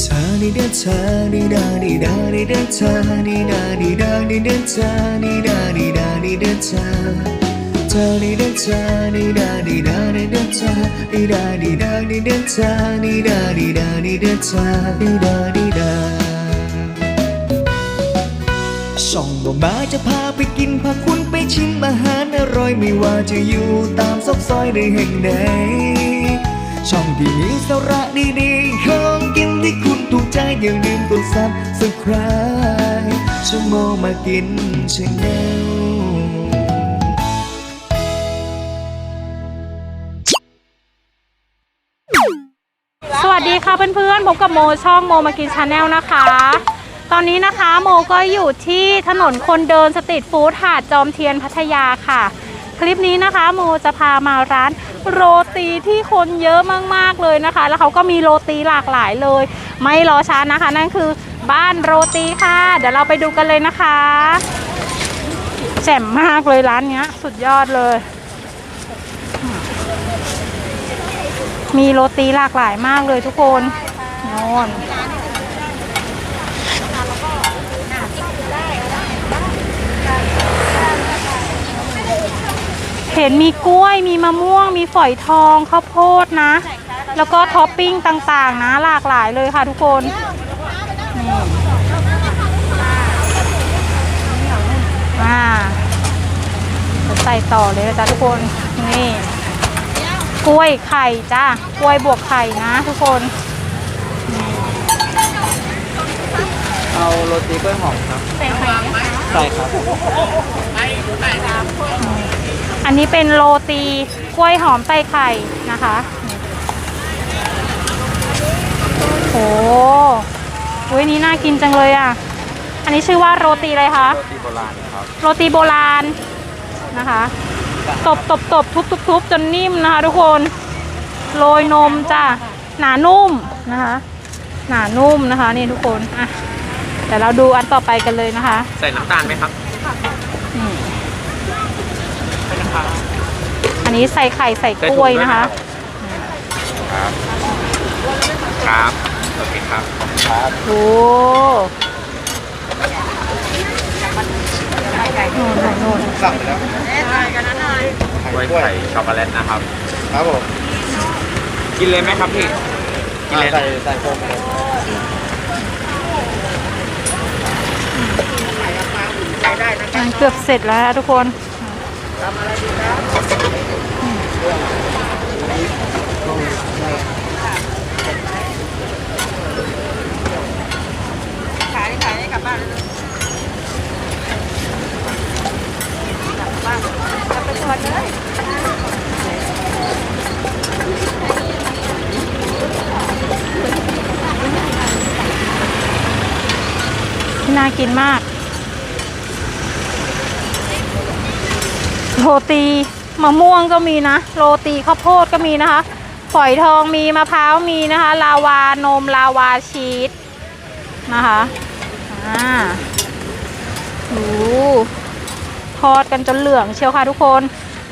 เธอดีเด้อเธอดีดาดีดาดีเด้อเธอดีดาดีดาดีเด้อเธอดีดาดีดาดีเด้อเธอเธอดีเด้อเธอดีดาดีดาดีเด้อเธอดีดาดีดาดีเด้อเธอดีดาดีดาดีเด้อเธอดีดาดีดาช่องบ่มาจะพาไปกินพาคุณไปชิมอาหารอร่อยไม่ว่าจะอยู่ตามซอกซอยใดแห่งใดช่องที่มีสาระดีๆของกิน ที่คุณถูกใจอย่าลืมกดซับสไคร b e ช่องโมมากินชาแนลสวัสดีค่ะเพื่อนๆพบกับโมช่องโมมากินชาแนลนะคะ ตอนนี้นะคะโมก็อยู่ที่ถนนคนเดินสตรีทฟู้ดหาดจอมเทียนพัทยาค่ะ คลิปนี้นะคะ โมจะพามาร้านโรตีที่คนเยอะมากๆเลยนะคะ แล้วเขาก็มีโรตีหลากหลายเลย ไม่รอช้านะคะ นั่นคือบ้านโรตีค่ะ เดี๋ยวเราไปดูกันเลยนะคะแจ่มมากเลยร้านเนี้ย สุดยอดเลย มีโรตีหลากหลายมากเลยทุกคนน่น เห็นมีกล้วยมีมะม่วง มีฝอยทองข้าวโพดนะ แล้วก็ท็อปปิ้งต่างๆ นะ หลากหลายเลยค่ะทุกคนนี่อ่าจะใส่ต่อเลยนะจ๊ะทุกคนนี่กล้วยไข่จ้ากล้วยบวกไข่นะ ทุกคนเอาโรตีกล้วยหอมครับใส่ไข่ใช่ครับอั นนี้เป็นโรตีกล้วยหอมใส่ไข่นะคะโอ้โหนี่น่ากินจังเลยอะ อันนี้ชื่อว่าโรตีอะไรคะ โรตีโบราณครับ โรตีโบราณนะคะ ตบตบตบทุบทุบทุบจนนิ่มนะคะทุกคน โรยนมจ้ะหนานุ่มนะคะ หนานุ่มนะคะนี่ทุกคน อะเดี๋ยวเราดูอันต่อไปกันเลยนะคะ ใส่น้ำตาลไหมครับ นี่อันนี้ใส่ไข่ใส่กล้วยนะคะ ครับ ครับ โอเคครับครับโอ้โน่นโน่นสั่งไปแล้วกล้วยไข่ช็อกโกแลตนะครับ ครับผม กินเลยไหมครับพี่ กินเลยใส่ใส่โฟมเลยมันเกือบเสร็จแล้วน ทำอะไรดีครับขายขายได้กลับบ้านเลยกลับบ้านกลับไปก่นเลยน่ากินมาก โรตีมะม่วงก็มีนะ โรตีข้าวโพดก็มีนะคะ ฝอยทองมีมะพร้าวมีนะคะ ลาวานมลาวาชีสนะคะอ่าโอ้ทอดกันจนเหลืองเชียวค่ะทุกคน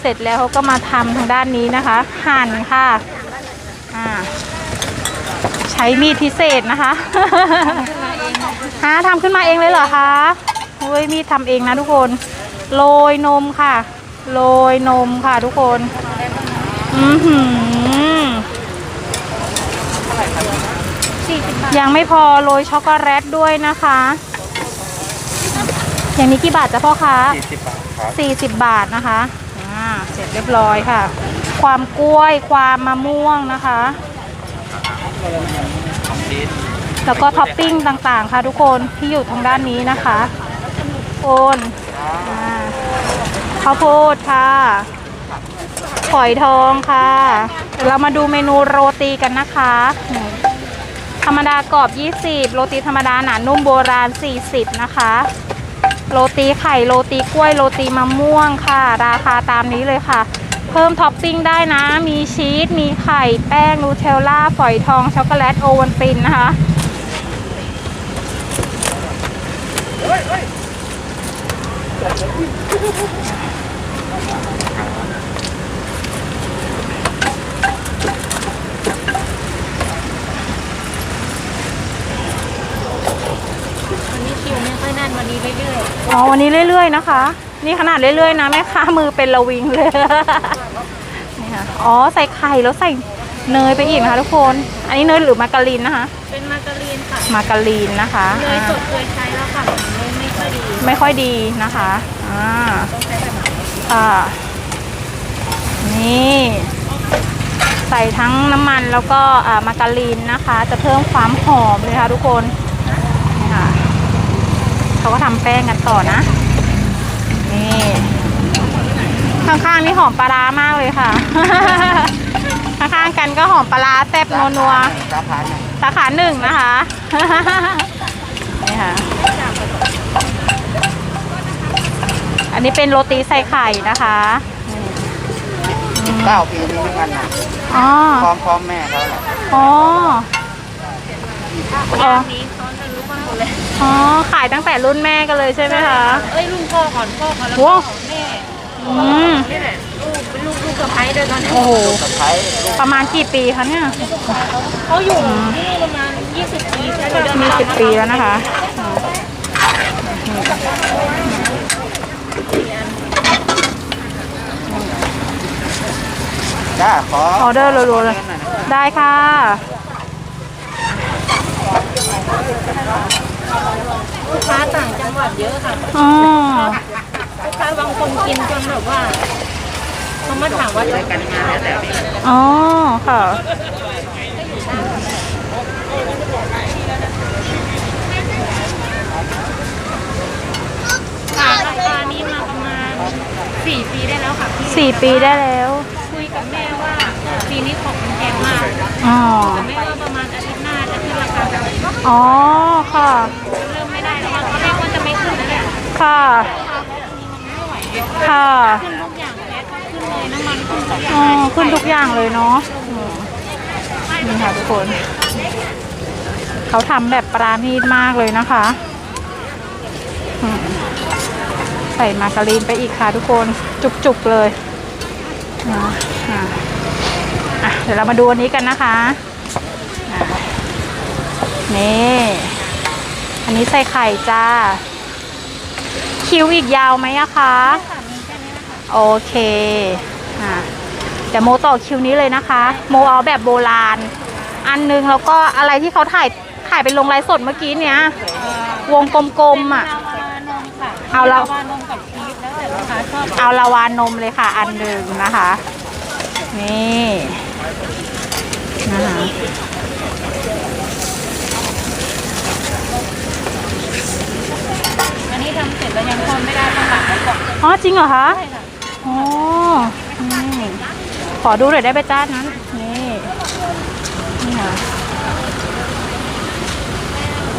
เสร็จแล้วเขาก็มาทำทางด้านนี้นะคะ หั่นค่ะอ่าใช้มีดพิเศษนะคะฮะทำขึ้นมาเองเลยเหรอคะเฮ้ยมีดทำเองนะทุกคน โรยนมค่ะ โรยนมค่ะทุกคน อือหือยังไม่พอโรยช็อกโกแลตด้วยนะคะ อย่างนี้กี่บาทจ้ะพ่อคะ40 บาทครับ 40 บาทนะคะอ่าเสร็จเรียบร้อยค่ะ ความกล้วยความมะม่วงนะคะของชีสแล้วก็ท็อปปิ้งต่างๆ ค่ะทุกคนที่อยู่ทางด้านนี้นะคะ โอนอ่า ข้าวโพดค่ะฝอยทองค่ะเดี๋ยวเรามาดูเมนูโรตีกันนะคะ ธรรมดากรอบ 20 โรตีธรรมดาหนานุ่มโบราณ 40 นะคะ โรตีไข่โรตีกล้วยโรตีมะม่วงค่ะ ราคาตามนี้เลยค่ะ เพิ่มท็อปปิ้งได้นะ มีชีส มีไข่ แป้ง นูเทลล่า ฝอยทอง ช็อกโกแลต โอวัลตินนะคะ วันนี้คิวไม่ค่อยแน่นวันนี้เรื่อยอ๋อวันนี้เรื่อยๆนะคะ นี่ขนาดเรื่อยๆนะแม่ค้ามือเป็นระวิงเลย นี่ค่ะอ๋อใส่ไข่แล้วใส่เนยไปอีกนะคะทุกคน อันนี้เนยหรือมาการีนนะคะเป็นมาการีนค่ะมาการีนนะคะเนยสดเคยใช้แล้วค่ะเนยไม่ค่อยดี ไม่ค่อยดีนะคะอ่า ค่ะ นี่ ใส่ทั้งน้ำมันแล้วก็อ่ามาการีนนะคะ จะเพิ่มความหอมเลยค่ะทุกคนนี่ค่ะเขาก็ทำแป้งกันต่อนะ นี่ ข้างๆนี่หอมปลาร้ามากเลยค่ะ ข้างๆกันก็หอมปลาร้าแซ่บนัวๆสาขาหนึ่งสาขาหนึ่งนะคะนี่ค่ะ อั นนี้เป็นโรตีใส่ไข่นะคะเก้าปีนี้เหมือนกันนะอ๋อพร้อมพร้อมแม่เขาแหละอ๋ออ๋อร้านนี้เขาจะรู้บ้างหมดเลยอ๋อขายตั้งแต่รุ่นแม่กันเลยใช่ไหมคะเอ้ยลูกพ่อก่อนพ่อก่อนแล้วโอ้ก็แม่อืมนี่แหละลูกเป็นลูกลูกสะใภ้ด้วยตอนนี้โอ้โหสะพ้ายประมาณกี่ปีคะเนี่ยเขาอยู่ที่นี่ประมาณ20ปีใช่ไหมมีสิบปีแล้วนะคะ จ้าขอออเดอร์รัวๆเลย ได้ค่ะ ลูกค้าต่างจังหวัดเยอะค่ะ อ๋อ ลูกค้าบางคนกินจนแบบว่าเขามาถามว่าจะกันงานแล้วอ๋อ ค่ะขายราคานี้มาประมาณ 4ปีได้แล้วค่ะพี่สี่ปีได้แล้ว คุยกับแม่ว่าปีนี้ของมันแพงมากอ๋อแต่แม่ว่าประมาณอาทิตย์หน้าจะขึ้นราคาแบบนี้อ๋อค่ะเริ่มไม่ได้แล้วตอนแรกว่าจะไม่ขึ้นแล้วแหละค่ะ ค่ะขึ้นทุกอย่างแก๊สก็ขึ้นเลยน้ำมันขึ้นทุกอย่างอ๋อขึ้นทุกอย่างเลยเนาะอืมนี่ค่ะทุกคน เขาทำแบบปราณีตมากเลยนะคะอืม ใส่มาการีนไปอีกค่ะทุกคนจุกๆเลยเดี๋ยวเรามาดูอันนี้กันนะคะะนี่ อันนี้ใส่ไข่จ้า คิวอีกยาวไหมอะคะโอเคอะเดี๋ยวโมต่อคิวนี้เลยนะคะ โมเอาแบบโบราณ อันนึงแล้วก็อะไรที่เขาถ่ายถ่ายเป็นลงไลฟ์สดเมื่อกี้เนี้ย วงกลมๆอะ เอาละลาวานมกับชีสแล้วแต่ลูกค้าชอบเอาลาวานมเลยค่ะ อันหนึ่งนะคะ นี่นะคะอันนี้ทำเสร็จแล้วยังคนไม่ได้ต้องหลังไว้ก่อนอ๋อจริงเหรอคะใช่ค่ะอ๋อนี่ขอดูหน่อยได้ไหมจ้านั้นนี่นี่ค่ะ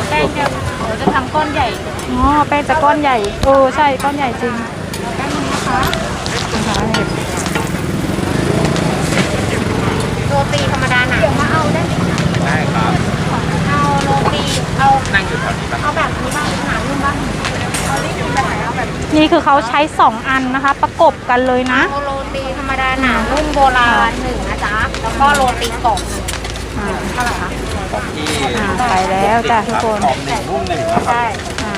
แป้งจะ เดี๋ยวจะทำก้อนใหญ่อ๋อแป้งจะก้อนใหญ่เออใช่ก้อนใหญ่จริงแป้งนึงนะคะนะคะนี่โรตีธรรมดาหนาเดี๋ยวมาเอาได้ไหมได้ครับเอาโรตีเอานั่งอยู่แถวนี้ปะเอาแบบนี้บ้างหนานุ่มบ้างเอาลิ้นอยู่แบบไหนเอาแบบนี่คือเขาใช้สองอันนะคะ ประกบกันเลยนะเอาโรตีธรรมดาหนานุ่มโบราณหนึ่งนะจ๊ะแล้วก็โรตีกรอบหนึ่งอ่าเท่าไหร่คะ ที่อ่าไปแล้วจ้ะทุกคนหอมหนึ่งรุ่มหนึ่งนะครับ ใช่อ่า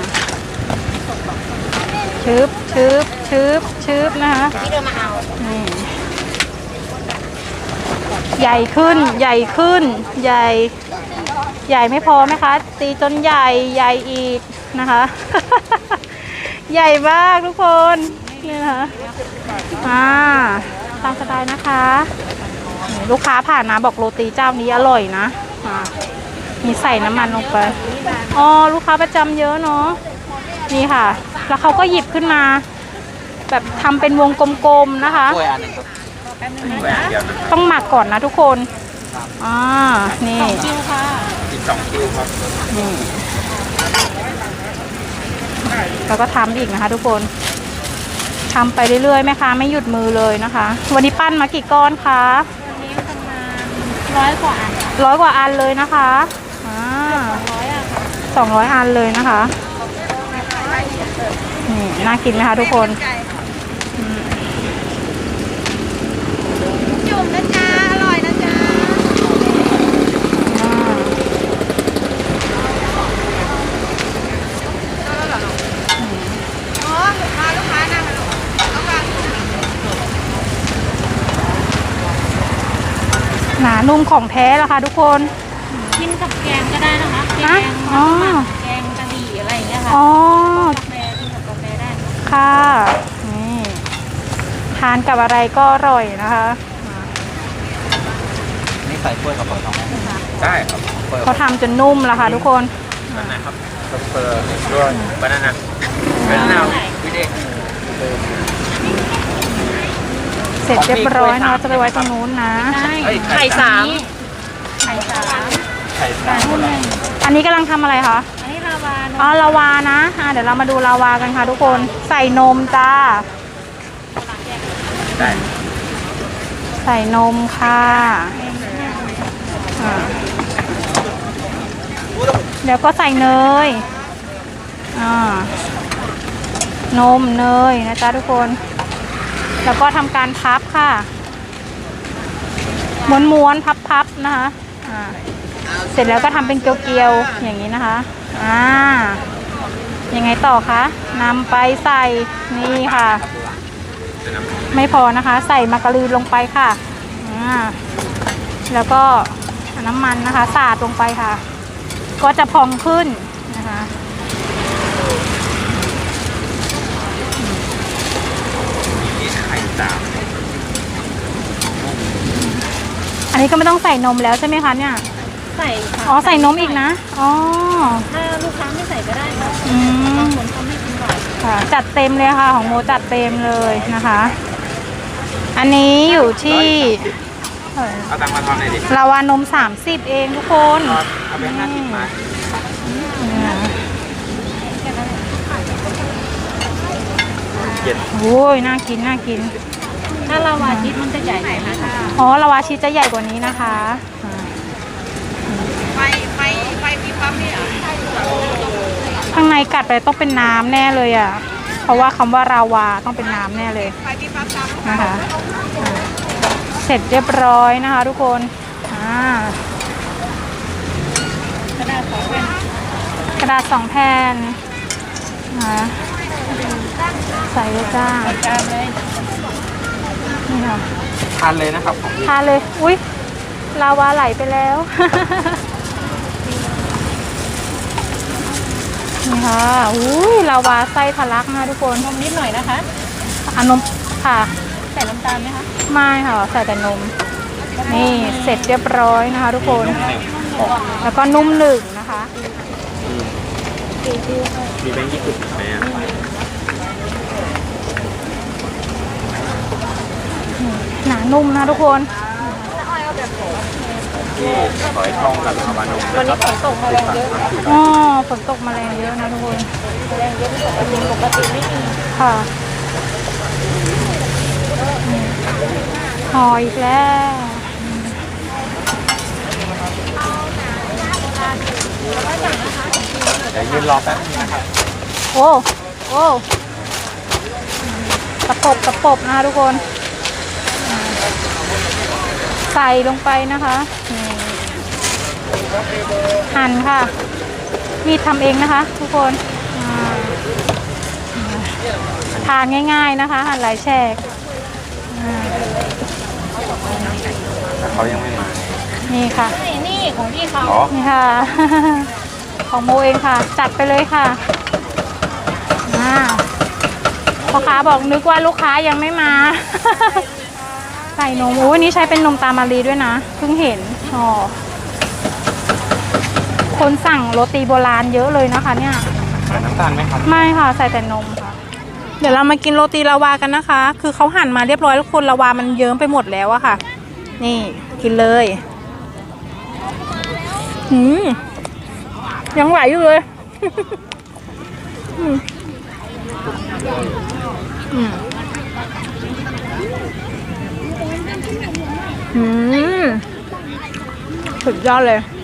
ชึบชึบชึบชึบนะคะที่เดินมาเอานี่ใหญ่ขึ้น ใหญ่ขึ้น ใหญ่ ใหญ่ไม่พอไหมคะ ตีจนใหญ่ใหญ่อีกนะคะ ใหญ่มากทุกคนนี่นะคะอ่าตามสบายนะคะนี่ลูกค้าผ่านมาบอกโรตีเจ้านี้อร่อยนะอ่า มีใส่น้ำมันลงไป อ๋อ ลูกค้าประจำเยอะเนาะ นี่ค่ะ แล้วเขาก็หยิบขึ้นมา แบบทำเป็นวงกลมๆนะคะ กล้วยอันหนึ่งครับกล้วยอันเดียวนะต้องหมักก่อนนะทุกคน อ่า นี่คิวค่ะอีกสองคิวครับ นี่แล้วก็ทำอีกนะคะทุกคนทำไปเรื่อยๆแม่ค้าไม่หยุดมือเลยนะคะ วันนี้ปั้นมากี่ก้อนคะ วันนี้ประมาณร้อยกว่าอัน ร้อยกว่าอันเลยนะคะอ่าสองร้อยอันเลยนะคะนี่น่ากินไหมคะทุกคนอืมนะจ๊ะ อร่อยนะจ๊ะ อ่า นุ่ม ของแท้ละค่ะทุกคน กินกับแกงก็ได้นะคะ แกฮะงอ๋อมัสมั่นแกงกะหรี่อะไรอย่างเงี้ยค่ะอ๋อ กาแฟกินกับกาแฟได้ค่ะนี่ทานกับอะไรก็อร่อยนะคะ นี่ใส่กล้วยกับฝอยทองได้ครับกล้วยเขาทำจนนุ่มแล้วค่ะทุกคนอันไหนครับเฟอร์ด้วยบานาน่าบานาน่าวิเด เสร็จเรียบร้อยเนาะจะไปไว้ตรงนู้นนะได้เอ้ยไข่สามไข่สามไข่สามคนละอันนี้กำลังทำอะไรคะอันนี้ลาวาเนอ๋ออะลาวานะอะเดี๋ยวเรามาดูลาวากันค่ะทุกคนใส่นมจ้าได้ใส่นมค่ะอ่าเดี๋ยวก็ใส่เนยอ่านมเนยนะจ๊ะทุกคน แล้วก็ทำการพับค่ะ ม้วนๆ พับๆ นะคะ อ่า เสร็จแล้วก็ทำเป็นเกลียวๆ อย่างนี้นะคะ อ่า ยังไงต่อคะนำไปใส่นี่ค่ะ ไม่พอนะคะ ใส่มาการีนลงไปค่ะ อ่า แล้วก็น้ำมันนะคะ สาดลงไปค่ะ ก็จะพองขึ้นนะคะ ไข่ สามอันนี้ก็ไม่ต้องใส่นมแล้วใช่ไหมคะเนี่ย ใส่ค่ะอ๋อใส่นมอีกนะ อ๋อ ถ้าลูกค้าไม่ใส่ก็ได้ค่ะอืม บางคนเขาไม่กินหวานค่ะจัดเต็มเลยค่ะ ของโมจัดเต็มเลยนะคะ อันนี้อยู่ที่เท่าไหร่เอาตังค์มาทอนหน่อยดิ ลาวานม 30 เองทุกคน เอาไปห้าสิบมา เนี่ย เจ็ดโอ้ยน่ากินน่ากิน ถ้าลาวาชีสมันจะใหญ่หน่อยนะคะอ๋อลาวาชีสจะใหญ่กว่านี้นะคะอ่าไฟไฟไฟมีปั๊มนี่เหรอข้างในกัดไปต้องเป็นน้ำแน่เลยอะ เพราะว่าคำว่าราวาต้องเป็นน้ำแน่เลยไฟมีปั๊มตามนะคะอ่าเสร็จเรียบร้อยนะคะ ทุกคนอ่ากระดาษสองแผ่นกระดาษสองแผ่นนะคะ ใส่เลยจ้าจานเลยนี่ค่ะทานเลยนะครับของพี่ทานเลย อุ้ยลาวาไหลไปแล้ว นี่ค่ะ อุ้ยลาวาไส้ทะลักนะคะทุกคนนมนิดหน่อยนะคะอานมค่ะ ใส่น้ำตาลไหมคะ ไม่ค่ะ ใส่แต่นม นี่เสร็จเรียบร้อยนะคะ ทุกคน แล้วก็นุ่มหนึ่งนะคะ มีแบงค์ยี่สิบไหมอะ ห นานุ่มนะทุกคนที่ฝอยทองกับลาวานมวันนี้ฝนตกมาแรงเยอะอ๋อฝนตกมาแรงเยอะนะทุกคนแรงเยอะที่ปกติปกติไม่มีค่ะนี่ห่ออีกแล้วเดี๋ยวยืนรอแป๊บนึงนะครับโอ้โอ้ตะปบตะปบนะคะทุกคนอ่า ใส่ลงไปนะคะนี่หั่นค่ะ มีดทำเองนะคะ ทุกคนอ่าทานง่ายๆนะคะ หั่นหลายแฉกอ่าแต่เขายังไม่มา นี่ค่ะนี่นี่ของพี่เขาอ๋อ นี่ค่ะ ของโมเองค่ะ จัดไปเลยค่ะอ่าพ่อค้าบอกนึกว่าลูกค้ายังไม่มา ใส่นมอุ้ยนี่ใช้เป็นนมตามารีด้วยนะ เพิ่งเห็นอ๋อคนสั่งโรตีโบราณเยอะเลยนะคะเนี่ย ใส่น้ำตาลไหมครับ ไม่ค่ะ ใส่แต่นมค่ะ เดี๋ยวเรามากินโรตีลาวากันนะคะ คือเขาหั่นมาเรียบร้อยแล้วคนลาวามันเยิ้มไปหมดแล้วอะค่ะ นี่กินเลยหืมยังไหวอยู่เลยอืมอืม Thực.